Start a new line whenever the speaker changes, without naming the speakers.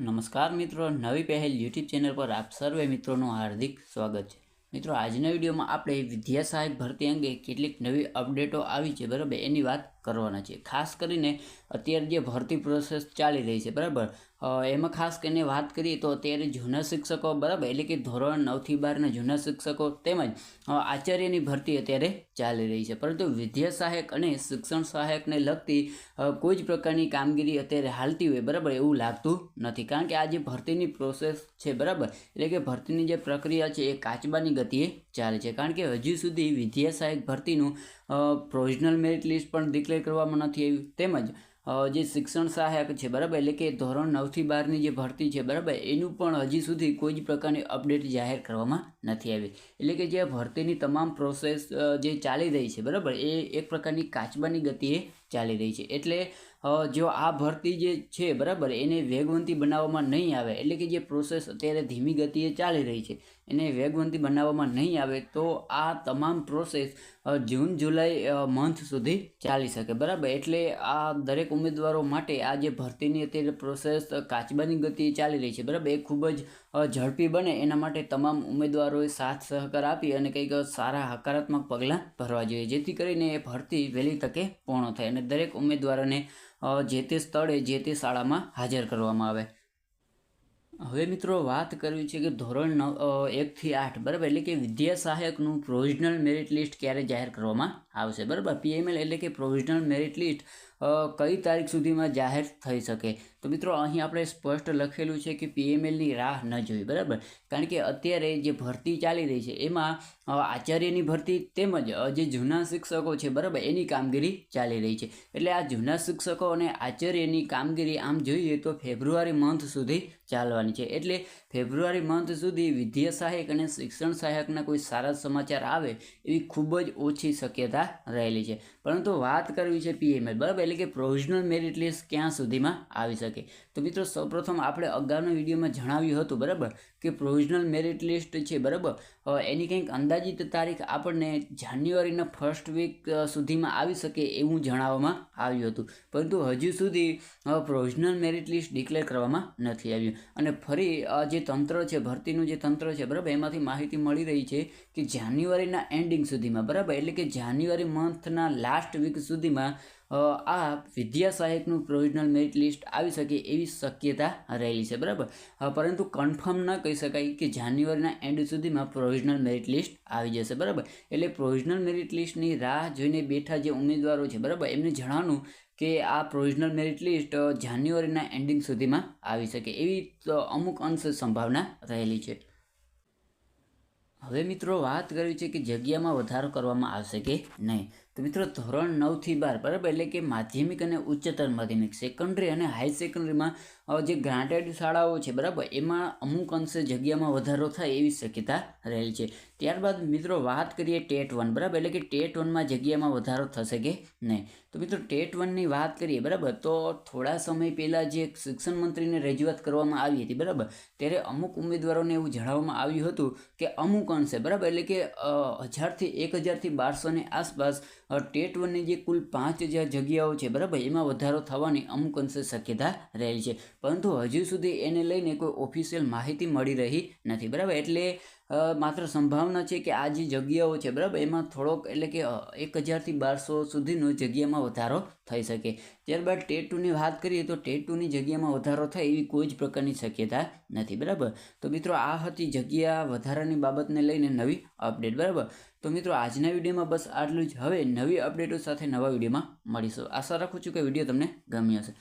નમસ્કાર મિત્રો, નવી પહેલ યુટ્યુબ ચેનલ પર આપ સર્વે મિત્રોનું હાર્દિક સ્વાગત છે. મિત્રો, આજના વિડીયોમાં આપણે વિદ્યા સહાયક ભરતી અંગે કેટલીક નવી અપડેટો આવી છે, બરાબર? એની વાત કરવાના છે. ખાસ કરીને અત્યારે જે ભરતી પ્રોસેસ ચાલી રહી છે, બરાબર? એમાં ખાસ કરીને વાત કરીએ તો અત્યારે જૂના શિક્ષકો, બરાબર? એટલે કે ધોરણ નવથી બારના જૂના શિક્ષકો તેમજ આચાર્યની ભરતી અત્યારે ચાલી રહી છે. પરંતુ વિદ્યા સહાયક અને શિક્ષણ સહાયકને લગતી કોઈ જ પ્રકારની કામગીરી અત્યારે હાલતી હોય, બરાબર? એવું લાગતું નથી. કારણ કે આ જે ભરતીની પ્રોસેસ છે, બરાબર? એટલે કે ભરતીની જે પ્રક્રિયા છે, એ કાચબાની ગતિએ ચાલે છે. કારણ કે હજુ સુધી વિદ્યા સહાયક ભરતીનું પ્રોવિઝનલ મેરિટ લિસ્ટ પણ ડિક્લેર કરવામાં નથી આવ્યું. તેમજ જે શિક્ષણ સહાયક છે, બરાબર? એટલે કે ધોરણ નવથી બારની જે ભરતી છે, બરાબર? એનું પણ હજી સુધી કોઈ જ પ્રકારની અપડેટ જાહેર કરવામાં નથી આવી. એટલે કે જે ભરતીની તમામ પ્રોસેસ જે ચાલી રહી છે, બરાબર? એ એક પ્રકારની કાચબાની ગતિએ ચાલી રહી છે. એટલે જો આ ભરતી જે છે, બરાબર, એને વેગવંતી બનાવવામાં નહીં આવે. એટલે કે જે પ્રોસેસ અત્યારે ધીમી ગતિએ ચાલી રહી છે, એને વેગવંતી બનાવવામાં નહીં આવે, તો આ તમામ પ્રોસેસ જૂન, જુલાઈ મંથ સુધી ચાલી શકે. બરાબર? એટલે આ દરેક ઉમેદવારો માટે આ જે ભરતીની અત્યારે પ્રોસેસ કાચબાની ગતિએ ચાલી રહી છે, બરાબર? એ ખૂબ જ ઝડપી બને એના માટે તમામ ઉમેદવારોએ સાથ સહકાર આપી અને કંઈક સારા હકારાત્મક પગલાં ભરવા જોઈએ. જેથી કરીને એ ભરતી વહેલી તકે પૂર્ણ થાય અને દરેક ઉમેદવારોને જે તે સ્થળે, જે તે શાળામાં હાજર કરવામાં આવે. હવે મિત્રો વાત કરવી છે કે ધોરણ નવ એકથી આઠ, બરાબર? એટલે કે વિદ્યા સહાયકનું પ્રોવિઝનલ મેરિટ લિસ્ટ ક્યારે જાહેર કરવામાં આવશે? બરાબર? પીએમએલ એટલે કે પ્રોવિઝનલ મેરિટ લિસ્ટ કઈ તારીખ સુધીમાં જાહેર થઈ શકે? તો મિત્રો, અહીં આપણે સ્પષ્ટ લખેલું છે કે પીએમએલની રાહ ન જોઈ બરાબર? કારણ કે અત્યારે જે ભરતી ચાલી રહી છે, એમાં આચાર્યની ભરતી તેમજ જે જૂના શિક્ષકો છે, બરાબર, એની કામગીરી ચાલી રહી છે. એટલે આ જૂના શિક્ષકો અને આચાર્યની કામગીરી આમ જોઈએ તો ફેબ્રુઆરી મંથ સુધી ચાલવાની છે. એટલે ફેબ્રુઆરી મંથ સુધી વિદ્યા સહાયક અને શિક્ષણ સહાયકના કોઈ સારા સમાચાર આવે એવી ખૂબ જ ઓછી શક્યતા રહેલી છે. પરંતુ વાત કરવી છે પીએમએલ, બરાબર? એટલે કે પ્રોવિઝનલ મેરિટ લિસ્ટ ક્યાં સુધીમાં આવી શકે? તો મિત્રો, સૌપ્રથમ આપણે અગાઉના વિડીયોમાં જણાવ્યું હતું, બરાબર, કે પ્રોવિઝનલ મેરિટ લિસ્ટ છે, બરાબર? એની કંઈક અંદાજિત તારીખ આપણને જાન્યુઆરીના ફર્સ્ટ વીક સુધીમાં આવી શકે એવું જણાવવામાં આવ્યું હતું. પરંતુ હજુ સુધી પ્રોવિઝનલ મેરિટ લિસ્ટ ડિક્લેર કરવામાં નથી આવ્યું. અને ફરી જે તંત્ર છે, ભરતીનું જે તંત્ર છે, બરાબર, એમાંથી માહિતી મળી રહી છે કે જાન્યુઆરીના એન્ડિંગ સુધીમાં, બરાબર? એટલે કે જાન્યુઆરી મંથના લાસ્ટ વીક સુધીમાં આ વિદ્યા સહાયકનું પ્રોવિઝનલ મેરિટ લિસ્ટ આવી શકે એવી શક્યતા રહેલી છે, બરાબર? પરંતુ કન્ફર્મ ન કહી શકાય કે જાન્યુઆરીના એન્ડ સુધીમાં પ્રોવિઝનલ મેરિટ લિસ્ટ આવી જશે, બરાબર? એટલે પ્રોવિઝનલ મેરિટ લિસ્ટની રાહ જોઈને બેઠા જે ઉમેદવારો છે, બરાબર? એમને જણાવવાનું કે આ પ્રોવિઝનલ મેરિટ લિસ્ટ જાન્યુઆરીના એન્ડિંગ સુધીમાં આવી શકે એવી અમુક અંશ સંભાવના રહેલી છે. હવે મિત્રો વાત કરવી છે કે જગ્યામાં વધારો કરવામાં આવશે કે નહીં. તો મિત્રો ધોરણ નવથી બાર, બરાબર? એટલે કે માધ્યમિક અને ઉચ્ચતર માધ્યમિક સેકન્ડરી અને હાઈ સેકન્ડરીમાં જે ગ્રાન્ટેડ શાળાઓ છે, બરાબર? એમાં અમુક અંશે જગ્યામાં વધારો થાય એવી શક્યતા રહેલી છે. ત્યારબાદ મિત્રો વાત કરીએ ટેટ વન, બરાબર? એટલે કે ટેટ વનમાં જગ્યામાં વધારો થશે કે નહીં? તો મિત્રો ટેટ વનની વાત કરીએ, બરાબર? તો થોડા સમય પહેલાં જે શિક્ષણ મંત્રીને રજૂઆત કરવામાં આવી હતી, બરાબર? ત્યારે અમુક ઉમેદવારોને એવું જણાવવામાં આવ્યું હતું કે અમુક અંશે, બરાબર? એટલે કે હજારથી એક હજારથી બારસોની આસપાસ ટેટ વનની જે કુલ પાંચ હજાર જગ્યાઓ છે, બરાબર, એમાં વધારો થવાની અમુક અંશે શક્યતા રહેલી છે. પરંતુ હજુ સુધી એને લઈને કોઈ ઓફિશિયલ માહિતી મળી રહી નથી, બરાબર, એટલે માત્ર સંભાવના છે કે આ જે જગ્યાઓ છે, બરાબર? એમાં થોડોક એટલે કે એક હજારથી બારસો સુધીનો જગ્યામાં વધારો થઈ શકે. ત્યારબાદ ટેટ ટુની વાત કરીએ તો ટેટ ટુની જગ્યામાં વધારો થાય એવી કોઈ જ પ્રકારની શક્યતા નથી, બરાબર? તો મિત્રો, આ હતી જગ્યા વધારાની બાબતને લઈને નવી અપડેટ, બરાબર? તો મિત્રો, આજના વિડીયોમાં બસ આટલું જ. હવે નવી અપડેટો સાથે નવા વિડીયોમાં મળીશું. આશા રાખું છું કે વીડિયો તમને ગમ્યો હશે.